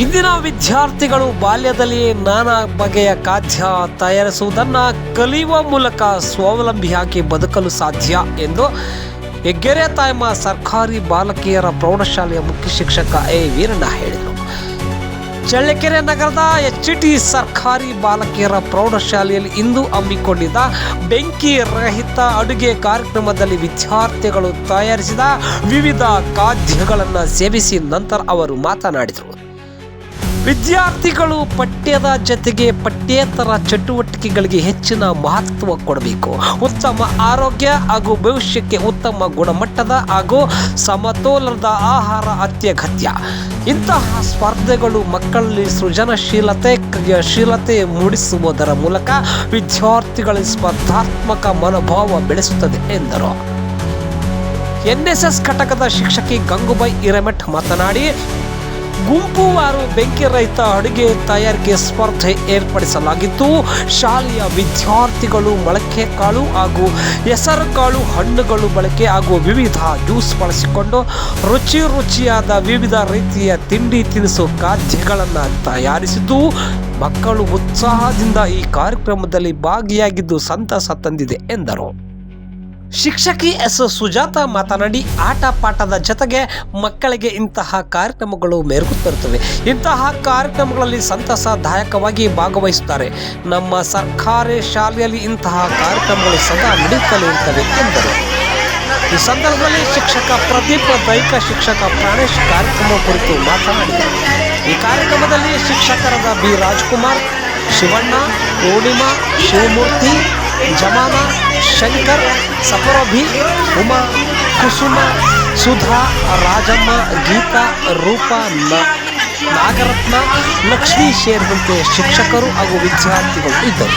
ಇಂದಿನ ವಿದ್ಯಾರ್ಥಿಗಳು ಬಾಲ್ಯದಲ್ಲಿ ನಾನಾ ಬಗೆಯ ಖಾದ್ಯ ತಯಾರಿಸುವುದನ್ನು ಕಲಿಯುವ ಮೂಲಕ ಸ್ವಾವಲಂಬಿಯಾಗಿ ಬದುಕಲು ಸಾಧ್ಯ ಎಂದು ಹೆಗ್ಗೆರೆ ತಾಯಮ್ಮ ಸರ್ಕಾರಿ ಬಾಲಕಿಯರ ಪ್ರೌಢಶಾಲೆಯ ಮುಖ್ಯ ಶಿಕ್ಷಕ ಎ ವೀರಣ್ಣ ಹೇಳಿದರು. ಚಳ್ಳಕೆರೆ ನಗರದ ಎಚ್ ಟಿ ಸರ್ಕಾರಿ ಬಾಲಕಿಯರ ಪ್ರೌಢಶಾಲೆಯಲ್ಲಿ ಇಂದು ಹಮ್ಮಿಕೊಂಡಿದ್ದ ಬೆಂಕಿ ರಹಿತ ಅಡುಗೆ ಕಾರ್ಯಕ್ರಮದಲ್ಲಿ ವಿದ್ಯಾರ್ಥಿಗಳು ತಯಾರಿಸಿದ ವಿವಿಧ ಖಾದ್ಯಗಳನ್ನು ಸೇವಿಸಿ ನಂತರ ಅವರು ಮಾತನಾಡಿದರು. ವಿದ್ಯಾರ್ಥಿಗಳು ಪಠ್ಯದ ಜೊತೆಗೆ ಪಠ್ಯೇತರ ಚಟುವಟಿಕೆಗಳಿಗೆ ಹೆಚ್ಚಿನ ಮಹತ್ವ ಕೊಡಬೇಕು. ಉತ್ತಮ ಆರೋಗ್ಯ ಹಾಗೂ ಭವಿಷ್ಯಕ್ಕೆ ಉತ್ತಮ ಗುಣಮಟ್ಟದ ಹಾಗೂ ಸಮತೋಲನದ ಆಹಾರ ಅತ್ಯಗತ್ಯ. ಇಂತಹ ಸ್ಪರ್ಧೆಗಳು ಮಕ್ಕಳಲ್ಲಿ ಸೃಜನಶೀಲತೆ, ಕ್ರಿಯಾಶೀಲತೆ ಮೂಡಿಸುವುದರ ಮೂಲಕ ವಿದ್ಯಾರ್ಥಿಗಳಲ್ಲಿ ಸ್ಪರ್ಧಾತ್ಮಕ ಮನೋಭಾವ ಬೆಳೆಸುತ್ತದೆ ಎಂದರು. ಎನ್ಎಸ್ಎಸ್ ಘಟಕದ ಶಿಕ್ಷಕಿ ಗಂಗುಬಾಯಿ ಹಿರೇಮಠ್ ಮಾತನಾಡಿ ಗುಂಪುವಾರು ಬೆಂಕಿ ರಹಿತ ಅಡುಗೆ ತಯಾರಿಕೆ ಸ್ಪರ್ಧೆ ಏರ್ಪಡಿಸಲಾಗಿತ್ತು. ಶಾಲೆಯ ವಿದ್ಯಾರ್ಥಿಗಳು ಮೊಳಕೆ ಕಾಳು ಹಾಗೂ ಹೆಸರು ಕಾಳು ಹಣ್ಣುಗಳು ಬಳಕೆ ಹಾಗೂ ವಿವಿಧ ಜ್ಯೂಸ್ ಬಳಸಿಕೊಂಡು ರುಚಿ ರುಚಿಯಾದ ವಿವಿಧ ರೀತಿಯ ತಿಂಡಿ ತಿನಿಸು ಖಾದ್ಯಗಳನ್ನು ತಯಾರಿಸಿದ್ದು, ಮಕ್ಕಳು ಉತ್ಸಾಹದಿಂದ ಈ ಕಾರ್ಯಕ್ರಮದಲ್ಲಿ ಭಾಗಿಯಾಗಿದ್ದು ಸಂತಸ ತಂದಿದೆ ಎಂದರು. ಶಿಕ್ಷಕಿ ಎಸ್. ಸುಜಾತ ಮಾತನಾಡಿ, ಆಟ ಪಾಠದ ಜೊತೆಗೆ ಮಕ್ಕಳಿಗೆ ಇಂತಹ ಕಾರ್ಯಕ್ರಮಗಳು ಮೆರುಗುತ್ತಿರುತ್ತವೆ ಇಂತಹ ಕಾರ್ಯಕ್ರಮಗಳಲ್ಲಿ ಸಂತಸದಾಯಕವಾಗಿ ಭಾಗವಹಿಸುತ್ತಾರೆ. ನಮ್ಮ ಸರ್ಕಾರಿ ಶಾಲೆಯಲ್ಲಿ ಇಂತಹ ಕಾರ್ಯಕ್ರಮಗಳು ಸದಾ ನಡೆಯುತ್ತಲೇ ಇರುತ್ತವೆ ಎಂದರು. ಈ ಸಂದರ್ಭದಲ್ಲಿ ಶಿಕ್ಷಕ ಪ್ರದೀಪ್, ದೈಹಿಕ ಶಿಕ್ಷಕ ಪ್ರಾಣೇಶ್ ಕಾರ್ಯಕ್ರಮ ಕುರಿತು ಮಾತನಾಡಿದರು. ಈ ಕಾರ್ಯಕ್ರಮದಲ್ಲಿ ಶಿಕ್ಷಕರಾದ ಬಿ. ರಾಜ್ಕುಮಾರ್, ಶಿವಣ್ಣ, ಪೂರ್ಣಿಮಾ, ಶಿವಮೂರ್ತಿ, ಜಮಾನ ಶಂಕರ್, ಸಪರಭಿ, ಉಮಾ, ಕುಸುಮ, ಸುಧಾ, ರಾಜಮ್ಮ, ಗೀತಾ, ರೂಪ ನಾಗರತ್ನ, ಲಕ್ಷ್ಮೀ ಸೇರಿದಂತೆ ಶಿಕ್ಷಕರು ಹಾಗೂ ವಿದ್ಯಾರ್ಥಿಗಳು ಇದ್ದರು.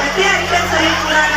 Berarti, ya.